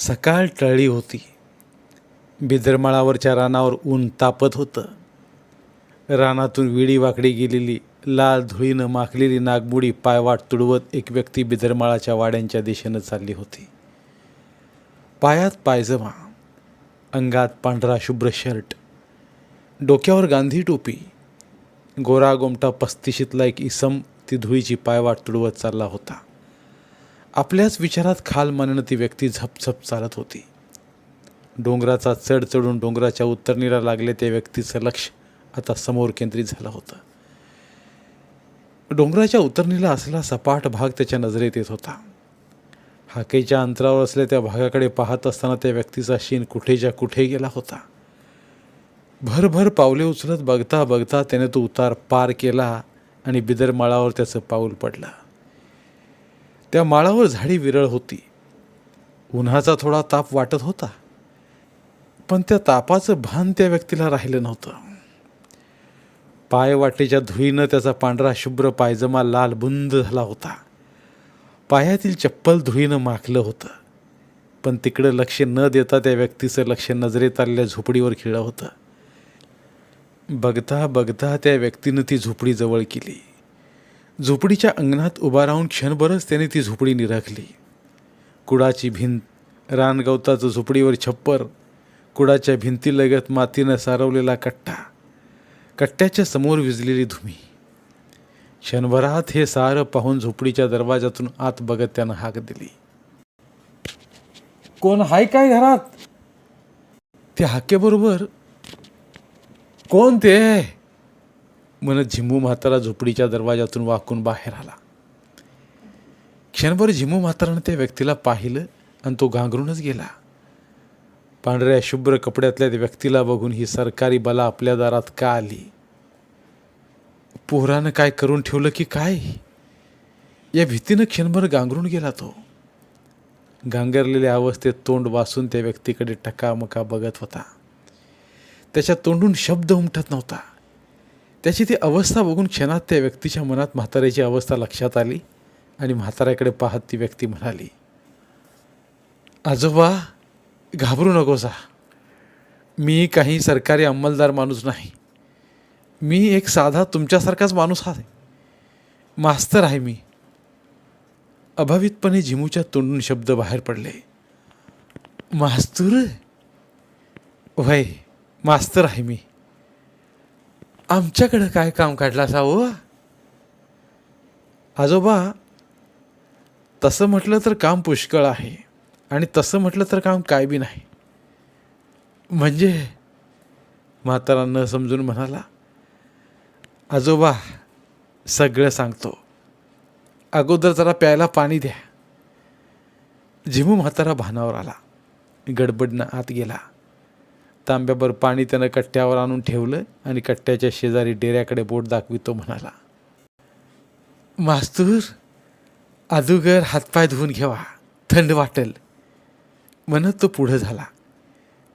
सकाळ टळली होती. बिदरमाळावरच्या रानावर ऊन तापत होतं. रानातून विडी वाकडी गेलेली लाल धुळीनं माखलेली नागमुडी पायवाट तुडवत एक व्यक्ती बिदरमाळाच्या वाड्यांच्या दिशेनं चालली होती. पायात पायजमा अंगात पांढरा शुभ्र शर्ट डोक्यावर गांधी टोपी गोरा गोमटा पस्तिशीतला एक इसम ती धुळीची पायवाट तुडवत चालला होता. आपल्याच विचारात खाल मानणं ती व्यक्ती झपझप चालत होती. डोंगराचा चढ चढून डोंगराच्या उत्तरणीला लागले त्या व्यक्तीचं लक्ष आता समोर केंद्रित झालं होतं. डोंगराच्या उत्तरणीला असला सपाट भाग त्याच्या नजरेत येत होता. हाकेच्या अंतरावर असल्या त्या भागाकडे पाहत असताना त्या व्यक्तीचा शीन कुठेच्या कुठे गेला होता. भरभर पावले उचलत बघता बघता त्याने तो उतार पार केला आणि बिदर माळावर त्याचं पाऊल पडलं. त्या माळावर झाडी विरळ होती. उन्हाचा थोडा ताप वाटत होता. पण त्या तापाचं भान त्या व्यक्तीला राहिलं नव्हतं. पाय वाटेच्या धुईनं त्याचा पांढरा शुभ्र पायजमा लाल बुंद झाला होता. पायातील चप्पल धुळीनं माखलं होतं. पण तिकडं लक्ष न देता त्या व्यक्तीचं लक्ष नजरेत आलेल्या झोपडीवर खिळलं होतं. बघता बघता त्या व्यक्तीनं ती झोपडी जवळ केली. झोपडीच्या अंगणात उभा राहून क्षणभरच त्याने ती झोपडी निराखली. कुडाची भिंत रानगवताचं झोपडीवर छप्पर कुडाच्या भिंतीलगत मातीनं सारवलेला कट्टा कट्ट्याच्या समोर विजलेली धुमी. क्षणभरात हे सारं पाहून झोपडीच्या दरवाजातून आत बघत त्यानं हाक दिली. कोण हाय काय घरात? त्या हाकेबरोबर. कोण ते? म्हणत झिमू म्हातारा झोपडीच्या दरवाजातून वाकून बाहेर आला. क्षणभर झिमू म्हातारानं त्या व्यक्तीला पाहिलं आणि तो घांगरूनच गेला. पांढऱ्या शुभ्र कपड्यातल्या त्या व्यक्तीला बघून ही सरकारी बला आपल्या दारात का आली? पोरानं काय करून ठेवलं की काय? या भीतीनं क्षणभर गांगरून गेला तो. गांगरलेल्या अवस्थेत तोंड वासून त्या व्यक्तीकडे टकामका बघत होता. त्याच्या तोंडून शब्द उमटत नव्हता. त्याची ती अवस्था बघून क्षणात त्या व्यक्तीच्या मनात म्हाताऱ्याची अवस्था लक्षात आली आणि म्हाताऱ्याकडे पाहत ती व्यक्ती म्हणाली आजोबा घाबरू नकोसा मी काही सरकारी अंमलदार माणूस नाही. मी एक साधा तुमच्यासारखाच माणूस आहे. मास्तर आहे मी. अभावितपणे झिमूच्या तोंडून शब्द बाहेर पडले मास्तूर? वय मास्तर आहे मी. आमच्याकडं काय काम काढलं असा आजोबा तसं म्हटलं तर काम पुष्कळ आहे आणि तसं म्हटलं तर काम काय बी नाही. म्हणजे म्हातारा न समजून म्हणाला आजोबा सगळं सांगतो. अगोदर जरा प्यायला पाणी द्या. झिमू म्हातारा भानावर आला. गडबडनं आत गेला. तांब्याभर पाणी त्यानं कट्ट्यावर आणून ठेवलं आणि कट्ट्याच्या शेजारी डेऱ्याकडे बोट दाखवितो म्हणाला मास्तूर अदुगर हातपाय धुवून घेवा थंड वाटेल. म्हणत तो पुढं झाला.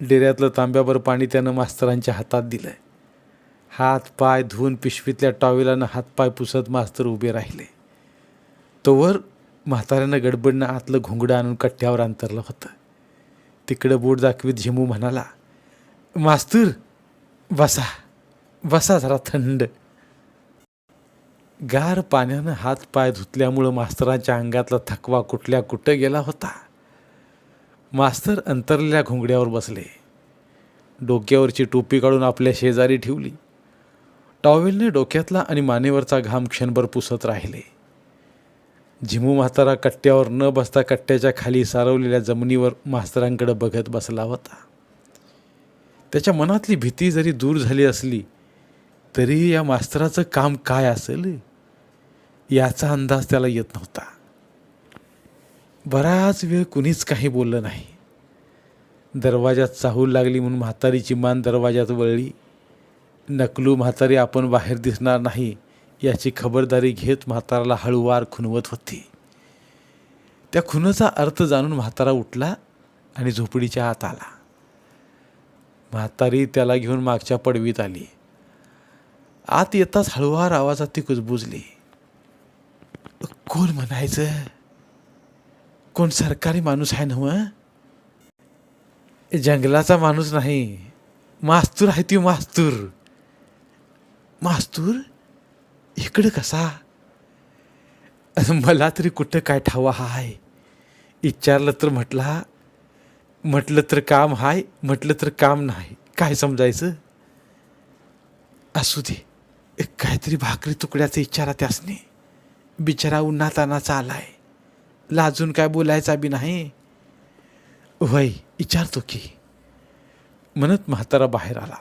डेऱ्यातलं तांब्याभर पाणी त्यानं मास्तरांच्या हातात दिलं हात पाय धुवून पिशवीतल्या टॉवेलानं हातपाय पुसत मास्तर उभे राहिले. तोवर म्हाताऱ्यानं गडबडनं आतलं घोंगडं आणून कट्ट्यावर अंतरलं होतं. तिकडं बोट दाखवीत झिमू म्हणाला मास्तूर बसा. बसा जरा थंड. गार पाण्यानं हात पाय धुतल्यामुळं मास्तरांच्या अंगातला थकवा कुठल्या कुठं गेला होता? मास्तर अंतरलेल्या घोंगड्यावर बसले. डोक्यावरची टोपी काढून आपल्या शेजारी ठेवली. टॉवेलने डोक्यातला आणि मानेवरचा घाम क्षणभर पुसत राहिले. झिमू म्हातारा कट्ट्यावर न बसता कट्ट्याच्या खाली सारवलेल्या जमिनीवर मास्तरांकडे बघत बसला होता. त्याच्या मनातली भीती जरी दूर झाली असली तरी या मास्तराचं काम काय असेल? याचा अंदाज त्याला येत नव्हता. बराच वेळ कुणीच काही बोललं नाही. दरवाजात चाहूल लागली म्हणून म्हातारीची मान दरवाजात वळली. नकलू म्हातारी आपण बाहेर दिसणार नाही याची खबरदारी घेत म्हाताराला हळूवार खुनवत होती. त्या खुनाचा अर्थ जाणून म्हातारा उठला आणि झोपडीच्या आत आला. म्हातारी त्याला घेऊन मागच्या पडवीत आली. आत येताच हळूवार आवाजात ती कुजबुजली. कोण म्हणायचं? कोण सरकारी माणूस आहे नव जंगलाचा माणूस नाही. मास्तूर आहे ती मास्तूर. मास्तूर? इकडं कसा? मला तरी कुठं काय ठावा हाय. विचारलं तर म्हटला म्हटलं तर काम हाय म्हटलं तर काम नाही. काय समजायचं? असू दे. काहीतरी भाकरी तुकड्याचा इचारा त्यासने. बिचारा उन्हातानाचा आलाय लाजून काय बोलायचा बी नाही. वय विचारतो की. म्हणत म्हातारा बाहेर आला.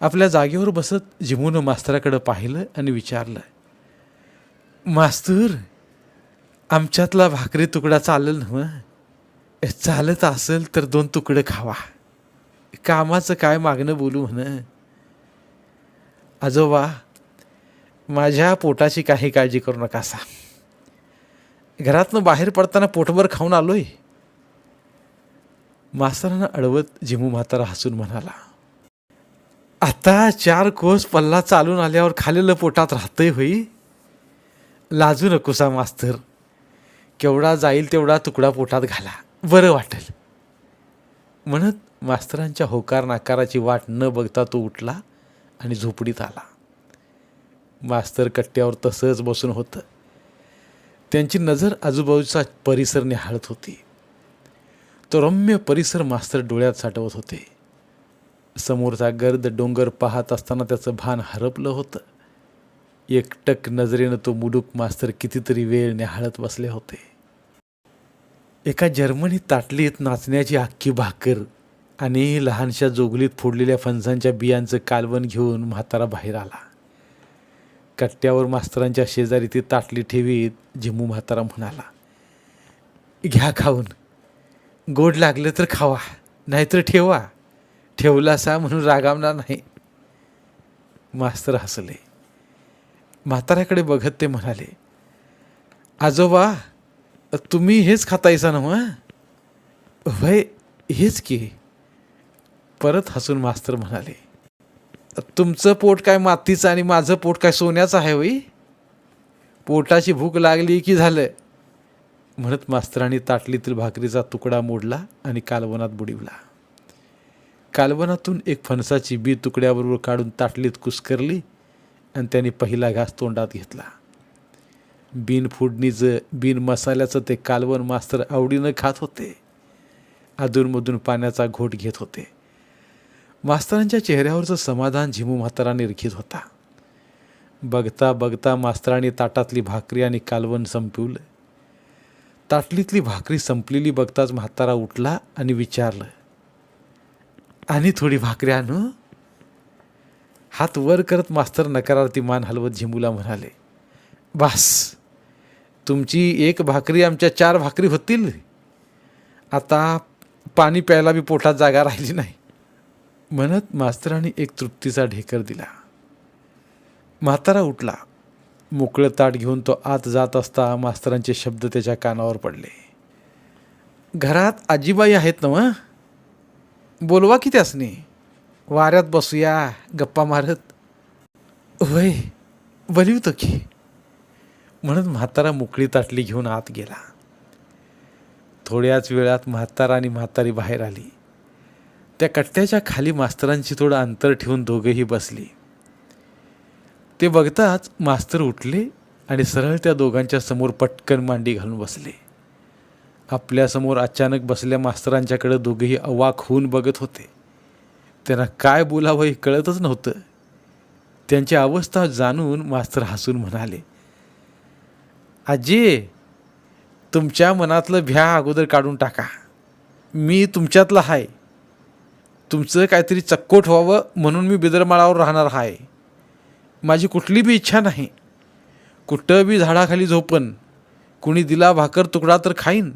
आपल्या जागेवर बसत जिमून मास्तराकडं पाहिलं आणि विचारलं मास्तर आमच्यातला भाकरी तुकडा चालेल ना चालत असेल तर दोन तुकडं खावा. कामाचं काय मागणं बोलू म्हण. आजोबा माझ्या पोटाची काही काळजी करू नका असा घरातनं बाहेर पडताना पोटभर खाऊन आलोय. मास्तरांना अडवत जिमू म्हातारा हसून म्हणाला आता चार कोस पल्ला चालून आल्यावर खालेलं पोटात राहतंय होई. लाजू नकोसा मास्तर. केवढा जाईल तेवढा तुकडा पोटात घाला. बरं वाटेल. म्हणत मास्तरांच्या होकार नाकाराची वाट न बघता तो उठला आणि झोपडीत आला. मास्तर कट्ट्यावर तसंच बसून होतं. त्यांची नजर आजूबाजूचा परिसर निहाळत होती. तो रम्य परिसर मास्तर डोळ्यात साठवत होते. समोरचा गर्द डोंगर पाहत असताना त्याचं भान हरपलं होतं. एकटक नजरेनं तो मुडूक मास्तर कितीतरी वेळ निहाळत बसले होते. एका जर्मनी ताटलीत नाचण्याची अख्खी भाकर आणि लहानशा जोगलीत फोडलेल्या फणसांच्या बियांचं कालवण घेऊन म्हातारा बाहेर आला. कट्ट्यावर मास्तरांच्या शेजारी ती ताटली ठेवीत झिमू म्हातारा म्हणाला घ्या खाऊन. गोड लागलं तर खावा नाहीतर ठेवा. ठेवला असा म्हणून रागावणार नाही. मास्तर हसले. म्हाताऱ्याकडे बघत ते म्हणाले आजोबा तुम्ही हेच खातायसा ना मग वय हेच की. परत हसून मास्तर म्हणाले तुमचं पोट काय मातीचं आणि माझं पोट काय सोन्याचं आहे होई? पोटाची भूक लागली की झालं? म्हणत मास्तरांनी ताटलीतील भाकरीचा तुकडा मोडला आणि कालवनात बुडिवला. कालवनातून एक फणसाची बी तुकड्याबरोबर काढून ताटलीत कुस्करली आणि त्याने पहिला घास तोंडात घेतला. बिन फोडणीचं बिन मसाल्याचं ते कालवण मास्तर आवडीनं खात होते. अधूनमधून पाण्याचा घोट घेत होते. मास्तरांच्या चेहऱ्यावरचं समाधान झिमू म्हाताराने रिखीत होता. बघता बघता मास्तरांनी ताटातली भाकरी आणि कालवण संपवलं. ताटलीतली भाकरी संपलेली बघताच म्हातारा उठला आणि विचारलं आणि थोडी भाकरी आणू? हात वर करत मास्तर नकारार्थी मान हलवत झिमूला म्हणाले बास तुमची एक भाकरी आमच्या चार भाकरी होतील. आता पाणी प्यायला बी पोटात जागा राहिली नाही. म्हणत मास्तरांनी एक तृप्तीचा ढेकर दिला. म्हातारा उठला. मोकळं ताट घेऊन तो आत जात असता मास्तरांचे शब्द त्याच्या कानावर पडले. घरात आजीबाई आहेत ना मग बोलवा की त्यासनी. वाऱ्यात बसूया गप्पा मारत. वय बलिवतो की. म्हणत म्हातारा मोकळी ताटली घेऊन आत गेला. थोड्याच वेळात म्हातारा आणि म्हातारी बाहेर आली. त्या कट्ट्याच्या खाली मास्तरांची थोडं अंतर ठेवून दोघेही बसली. ते बघताच मास्तर उठले आणि सरळ त्या दोघांच्या समोर पटकन मांडी घालून बसले. आपल्यासमोर अचानक बसल्या मास्तरांच्याकडे दोघेही अवाक होऊन बघत होते. त्यांना काय बोलावं हे कळतच नव्हतं. त्यांची अवस्था जाणून मास्तर हसून म्हणाले आजी तुमच्या मनातलं भ्या अगोदर काढून टाका. मी तुमच्यातलं आहे तुमचं काहीतरी चक्कोट व्हावं म्हणून मी बिदरमाळावर राहणार आहे माझी कुठली बी इच्छा नाही. कुठं बी झाडाखाली झोपन. कुणी दिला भाकर तुकडा तर खाईन.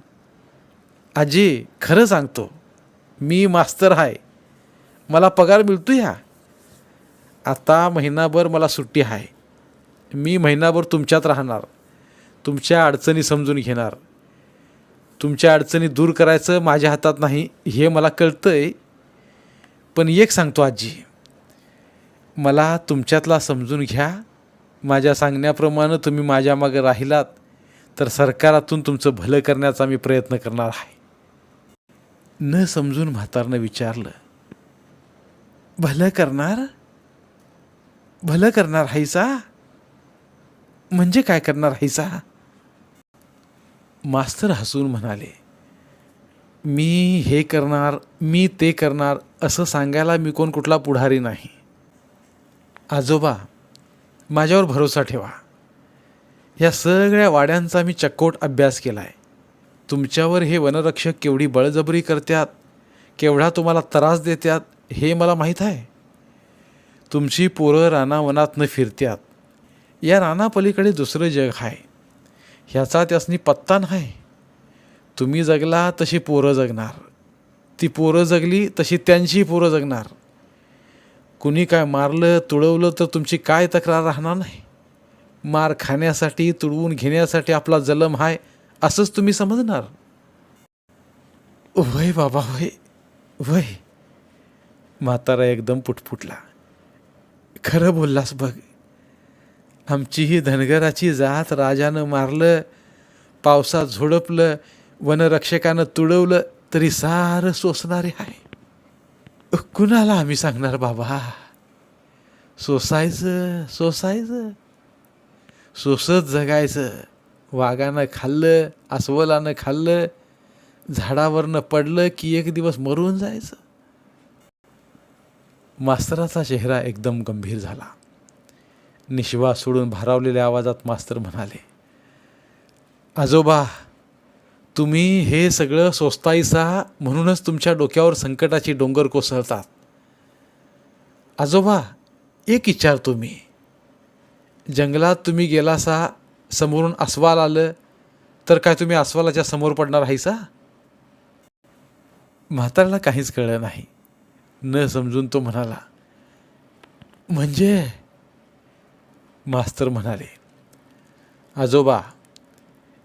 आजी खरं सांगतो मी मास्तर आहे मला पगार मिळतो या आता महिनाभर मला सुट्टी आहे मी महिनाभर तुमच्यात राहणार. तुमच्या अडचणी समजून घेणार. तुमच्या अडचणी दूर करायचं माझ्या हातात नाही हे मला कळतं आहे पण एक सांगतो आजी मला तुमच्यातला समजून घ्या. माझ्या सांगण्याप्रमाणे तुम्ही माझ्या मागे राहिलात तर सरकारातून तुमचं भलं करण्याचा मी प्रयत्न करणार आहे. न समजून म्हातारनं विचारलं भलं करणार? भलं करणार हायसा? म्हणजे काय करणार हायसा? मास्तर हसून म्हणाले मी हे करणार मी ते करणार असं सांगायला मी कोण कुठला पुढारी नाही. आजोबा माझ्यावर भरोसा ठेवा. या सगळ्या वाड्यांचा मी चक्कोट अभ्यास केला आहे तुमच्यावर हे वनरक्षक केवढी बळजबरी करतात केवढा तुम्हाला त्रास देतात हे मला माहीत आहे. तुमची पोरं रानावनातनं फिरत्यात. या रानापलीकडे दुसरं जग आहे. ह्याचा त्यासनी पत्ता नाही. तुम्ही जगला तशी पोरं जगणार. ती पोरं जगली तशी त्यांची पोरं जगणार. कुणी काय मारलं तुळवलं तर तुमची काय तक्रार राहणार नाही. मार खाण्यासाठी तुडवून घेण्यासाठी आपला जलम आहे असंच तुम्ही समजणार. वय बाबा वय वय. म्हातारा एकदम पुटपुटला. खरं बोललास बघ आमची ही धनगराची जात राजानं मारलं पावसात झोडपलं वनरक्षकानं तुडवलं तरी सारं सोसणारे आहे. कुणाला आम्ही सांगणार बाबा? सोसायचं सोसायचं. सोसत जगायचं. वाघानं खाल्लं अस्वलानं खाल्लं झाडावरनं पडलं की एक दिवस मरून जायचं. मास्तराचा चेहरा एकदम गंभीर झाला. निश्वास सोडून भारावलेल्या आवाजात मास्तर म्हणाले आजोबा तुम्ही हे सगळं सोचतायसा म्हणूनच तुमच्या डोक्यावर संकटाची डोंगर कोसळतात. आजोबा एक विचार तुम्ही. जंगलात तुम्ही गेलासा समोरून अस्वाल आलं तर काय तुम्ही अस्वालाच्या समोर पडणार आहेसा? म्हाताऱ्याला काहीच कळलं नाही. न समजून तो म्हणाला म्हणजे मास्तर म्हणाले आजोबा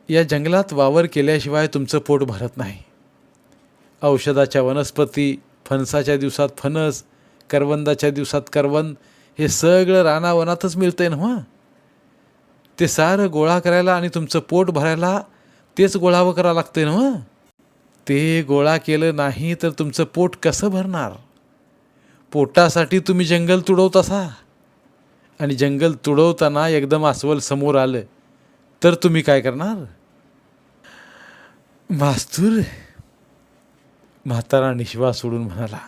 या जंगलात वावर केल्याशिवाय तुमचं पोट भरत नाही. औषधाच्या वनस्पती फणसाच्या दिवसात फणस करवंदाच्या दिवसात करवंद हे सगळं रानावनातच मिळतंय ना ते सारं गोळा करायला आणि तुमचं पोट भरायला तेच गोळावं करावं लागतंय ना ते गोळा केलं नाही तर तुमचं पोट कसं भरणार? पोटासाठी तुम्ही जंगल तुडवत असा. आणि जंगल तुडवताना एकदम अस्वल समोर आलं तर तुम्ही काय करणार? मास्तूर म्हातारा निश्वास सोडून म्हणाला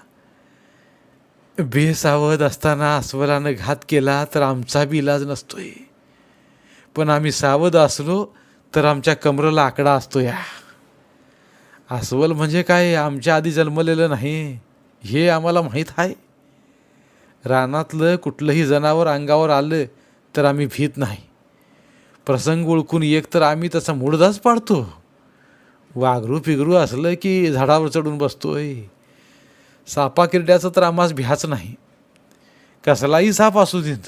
बेसावध असताना अस्वलानं घात केला तर आमचा बी इलाज नसतोय. पण आम्ही सावध असलो तर आमच्या कमरेला आकडा असतो या. अस्वल म्हणजे काय? आमच्या आधी जन्मलेलं नाही. हे आम्हाला माहीत आहे. रानातलं कुठलंही जनावर अंगावर आलं तर आम्ही भीत नाही. प्रसंग ओळखून एक तर आम्ही तसा मुडदाच पाडतो. वाघरू पिगरू असलं की झाडावर चढून बसतोय. सापा किरड्याचं तर आम्हास भ्याच नाही. कसलाही साप असू देत.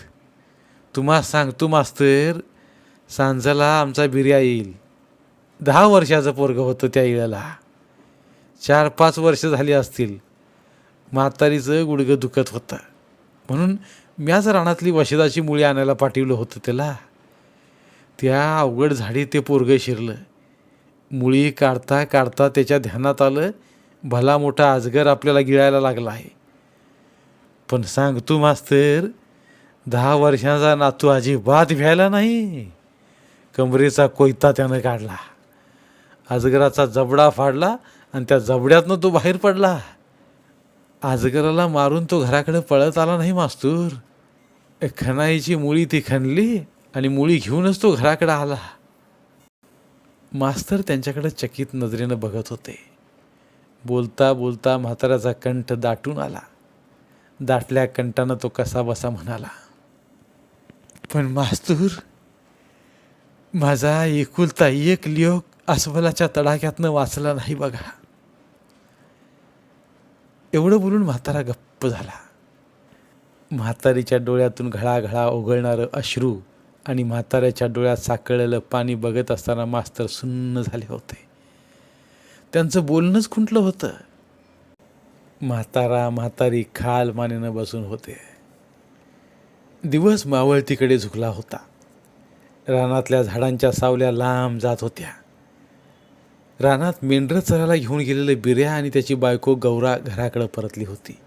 तुम्हा सांगतो मास्तर सांजला आमचा बिर्या येईल. दहा वर्षाचं पोरगं होतं त्या इळ्याला चार पाच वर्ष झाली असतील. म्हातारीचं गुडघं दुखत होतं. म्हणून म्याच रानातली वशिदाची मुळी आणायला पाठवलं होतं त्याला. त्या अवघड झाडी ते पोरगं शिरलं. मुळी काढता काढता त्याच्या ध्यानात आलं भला मोठा आजगर आपल्याला गिळायला लागला आहे. पण सांग तू मास्तर दहा वर्षांचा नातू अजिबात भ्यायला नाही. कमरेचा कोयता त्यानं काढला. अजगराचा जबडा फाडला आणि त्या जबड्यातनं तो बाहेर पडला. आजगराला मारून तो घराकडे पळत आला नाही मास्तूर. खणाईची मुळी ती खणली आणि मुळी घेऊनच तो घराकडे आला. मास्तर त्यांच्याकडे चकित नजरेनं बघत होते. बोलता बोलता म्हाताऱ्याचा कंठ दाटून आला. दाटल्या कंठानं तो कसा बसा म्हणाला पण मास्तूर माझा एकुलता एक लिओक अस्वलाच्या तडाख्यातनं वाचला नाही बघा. एवढं बोलून म्हातारा गप्प झाला. म्हातारीच्या डोळ्यातून घळाघळा ओघळणारं अश्रू आणि म्हाताऱ्याच्या डोळ्यात साकळलेलं पाणी बघत असताना मास्तर सुन्न झाले होते. त्यांचं बोलणंच खुंटलं होतं. म्हातारा म्हातारी खाल मानेनं बसून होते. दिवस मावळतीकडे झुकला होता. रानातल्या झाडांच्या सावल्या लांब जात होत्या. रानात मेंढरं चराला घेऊन गेलेले बिर्या आणि त्याची बायको गौरा घराकडे परतली होती.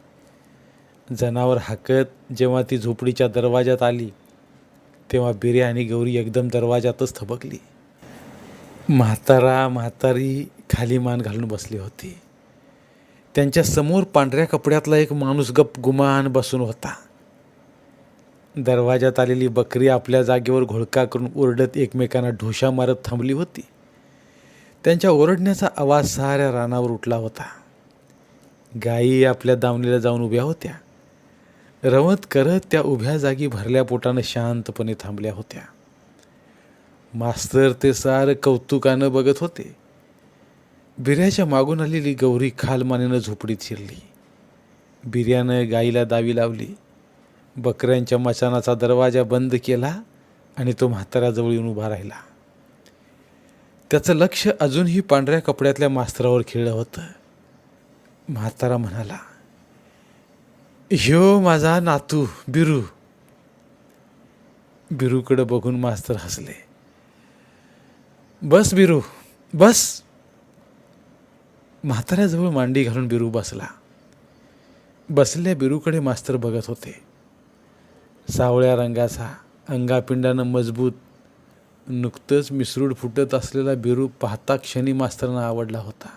जनावर हाकत जेव्हा ती झोपडीच्या दरवाजात आली तेव्हा बिर्या आणि गौरी एकदम दरवाजातच थबकली. म्हातारा म्हातारी खाली मान घालून बसली होती. त्यांच्यासमोर पांढऱ्या कपड्यातला एक माणूस गप गुमान बसून होता. दरवाजात आलेली बकरी आपल्या जागेवर घोळका करून ओरडत एकमेकांना ढोशा मारत थांबली होती. त्यांच्या ओरडण्याचा आवाज साऱ्या रानावर उठला होता. गायी आपल्या दावणीला जाऊन उभ्या होत्या. रवत करत त्या उभ्या जागी भरल्या पोटानं शांतपणे थांबल्या होत्या. मास्तर ते सारं कौतुकानं बघत होते. बिर्याच्या मागून आलेली गौरी खालमानेनं झोपडीत शिरली. बिर्यानं गाईला दावी लावली. बकऱ्यांच्या मचानाचा दरवाजा बंद केला आणि तो म्हाताऱ्याजवळ येऊन उभा राहिला. त्याचं लक्ष अजूनही पांढऱ्या कपड्यातल्या मास्तरावर खेळलं होतं. म्हातारा म्हणाला ह्यो माझा नातू बिरू. बिरूकडं बघून मास्तर हसले. बस बिरू बस. म्हाताऱ्याजवळ मांडी घालून बिरू बसला. बसल्या बिरूकडे मास्तर बघत होते. सावळ्या रंगाचा अंगापिंडानं मजबूत नुकतंच मिसरूड फुटत असलेला बिरू पाहता क्षणी मास्तरांना आवडला होता.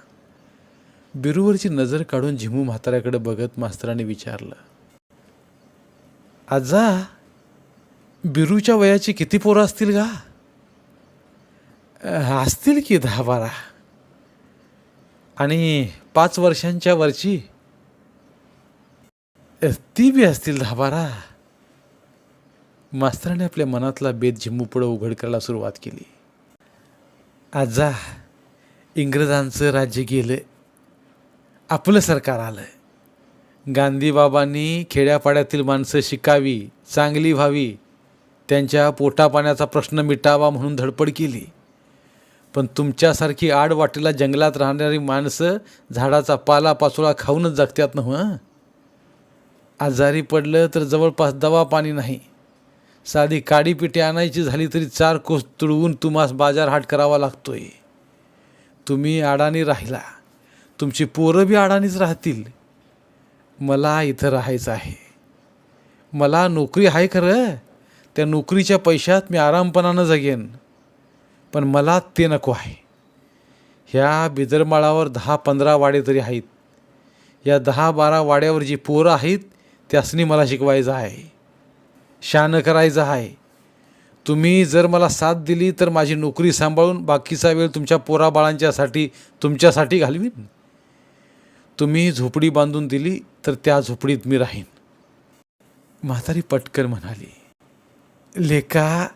बिरूवरची नजर काढून झिमू म्हाताऱ्याकडे बघत मास्तराने विचारलं आजा बिरूच्या वयाची किती पोरं असतील का असतील की दहा बारा. आणि पाच वर्षांच्या वरची ती बी असतील दहा बारा. मास्तराने आपल्या मनातला बेद झिम्मूपुढं उघड करायला सुरुवात केली. आजा इंग्रजांचं राज्य गेलं. आपलं सरकार आलं. गांधीबाबांनी खेड्यापाड्यातील माणसं शिकावी चांगली व्हावी त्यांच्या पोटापाण्याचा प्रश्न मिटावा म्हणून धडपड केली. पण तुमच्यासारखी आडवाटेला जंगलात राहणारी माणसं झाडाचा पालापाचोळा खाऊनच जगत्यात ना हं आजारी पडलं तर जवळपास दवा पाणी नाही. साधी काडीपिटी आणायची झाली तरी चार कोस तुडवून तुम्हास बाजार हाट करावा लागतोय. तुम्ही अडाणी राहिला. तुमची पोरं बी अडाणीच राहतील. मला इथं राहायचं आहे. मला नोकरी आहे खरं. त्या नोकरीच्या पैशात मी आरामपणानं जगेन. पण मला ते नको आहे. ह्या बिदरमाळावर दहा पंधरा वाडे तरी आहेत. या दहा बारा वाड्यावर जी पोरं आहेत त्यासनी मला शिकवायचं आहे. शान करायचं आहे. तुम्ही जर मला साथ दिली तर माझी नोकरी सांभाळून बाकीचा वेळ तुमच्या पोराबाळांच्यासाठी तुमच्यासाठी घालवीन. तुम्ही झोपडी बांधून दिली तर त्या झोपडीत मी राहीन. म्हातारी पटकन म्हणाली लेका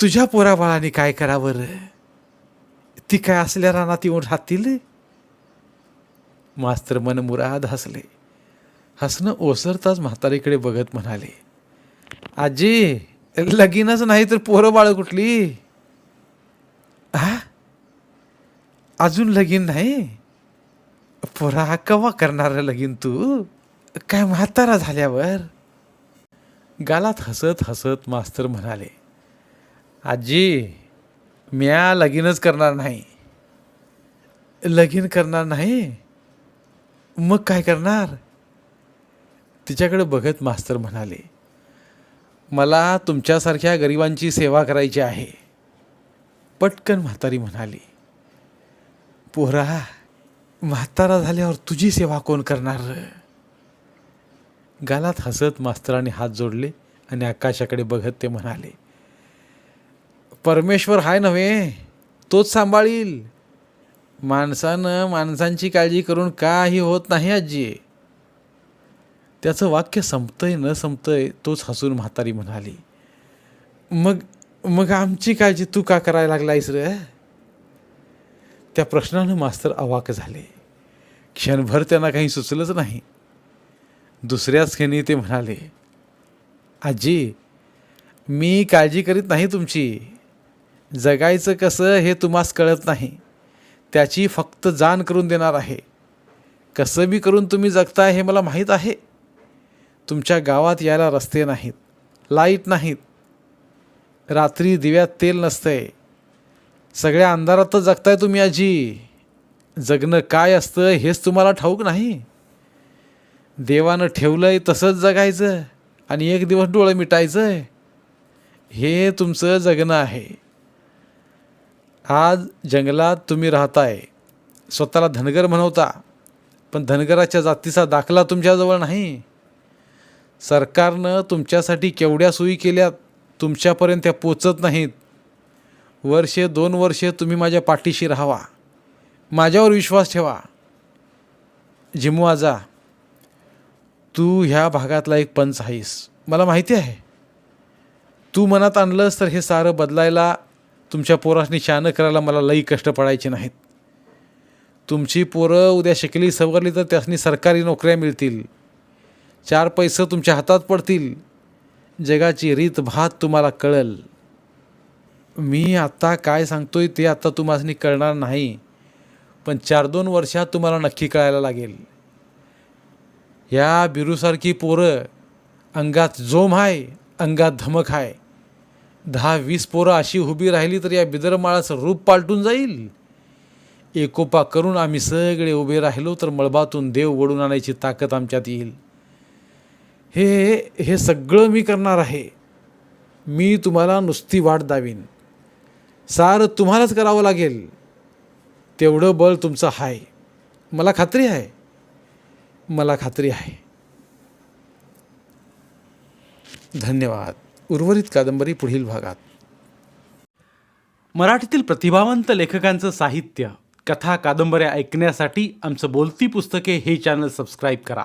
तुझ्या पोराबाळाने काय करावं ती काय असल्या रानात येऊन राहतील? मास्तर मनमुराद हसले. हसणं ओसरताच म्हातारीकडे बघत म्हणाले आजी लगीनच नाही तर पोरं बाळ कुठली? हा अजून लगीन नाही? पोरा कवा करणार लगीन तू? काय म्हातारा झाल्यावर? गालात हसत हसत मास्तर म्हणाले आजी म्या लगीनच करणार नाही. लगीन करणार नाही? मग काय करणार? तिच्याकडे बघत मास्तर म्हणाले मला तुमच्यासारख्या गरिबांची सेवा करायची आहे. पटकन म्हातारी म्हणाली पोरा म्हातारा झाल्यावर तुझी सेवा कोण करणार गालात हसत मास्तराने हात जोडले आणि आकाशाकडे बघत ते म्हणाले परमेश्वर हाय नव्हे तोच सांभाळील. माणसानं माणसांची काळजी करून काही होत नाही आजी त्याचं वाक्य संपतंय न संपतंय तोच हसून म्हातारी म्हणाली. मग मग आमची काळजी तू का करायला लागलायस रे? त्या प्रश्नानं मास्तर अवाक झाले. क्षणभर त्यांना काही सुचलंच नाही. दुसऱ्याच क्षणी ते म्हणाले आजी मी काळजी करीत नाही तुमची. जगायचं कसं हे तुम्हास कळत नाही. त्याची फक्त जाण करून देणार आहे. कसं बी करून तुम्ही जगताय हे मला माहीत आहे. तुमच्या गावात यायला रस्ते नाहीत लाइट नाहीत. रात्री दिव्यात तेल नसतंय. सगळ्या अंधारातच जगताय तुम्ही आजी. जगणं काय असतं हेच तुम्हाला ठाऊक नाही. देवानं ठेवलंय तसंच जगायचं आणि एक दिवस डोळं मिटायचं हे तुमचं जगणं आहे. आज जंगलात तुम्ही राहताय. स्वतःला धनगर म्हणवता. पण धनगराच्या जातीचा दाखला तुमच्याजवळ नाही. सरकारनं तुमच्यासाठी केवढ्या सोयी केल्या तुमच्यापर्यंत त्या पोचत नाहीत. वर्षे दोन वर्षे तुम्ही माझ्या पाठीशी राहावा. माझ्यावर विश्वास ठेवा. जिमू आजा तू ह्या भागातला एक पंच आहेस. मला माहिती आहे. तू मनात आणलंस तर हे सारं बदलायला तुमच्या पोरासनी शानं करायला मला लई कष्ट पडायचे नाहीत. तुमची पोरं उद्या शिकली सवरली तर त्यासनी सरकारी नोकऱ्या मिळतील. चार पैसे तुमच्या हातात पडतील. जगाची रीतभात तुम्हाला कळल. मी आत्ता काय सांगतोय ते आत्ता तुम्हाला कळणार नाही पण चार दोन वर्षात तुम्हाला नक्की कळायला लागेल. या बिरूसारखी पोरं अंगात जोम आहे अंगात धमक आहे दहा वीस पोरं अशी उभी राहिली तर या बिदरमाळाचं रूप पालटून जाईल. एकोपा करून आम्ही सगळे उभे राहिलो तर मळबातून देव ओढून आणायची ताकद आमच्यात येईल. हे हे सगळं मी करणार आहे. मी तुम्हाला नुसती वाट दावीन. सारं तुम्हालाच करावं लागेल. तेवढं बळ तुमचं आहे मला खात्री आहे. मला खात्री आहे. धन्यवाद. उर्वरित कादंबरी पुढील भागात. मराठीतील प्रतिभावंत लेखकांचं साहित्य कथा कादंबऱ्या ऐकण्यासाठी आमचं बोलती पुस्तके हे चॅनल सबस्क्राईब करा.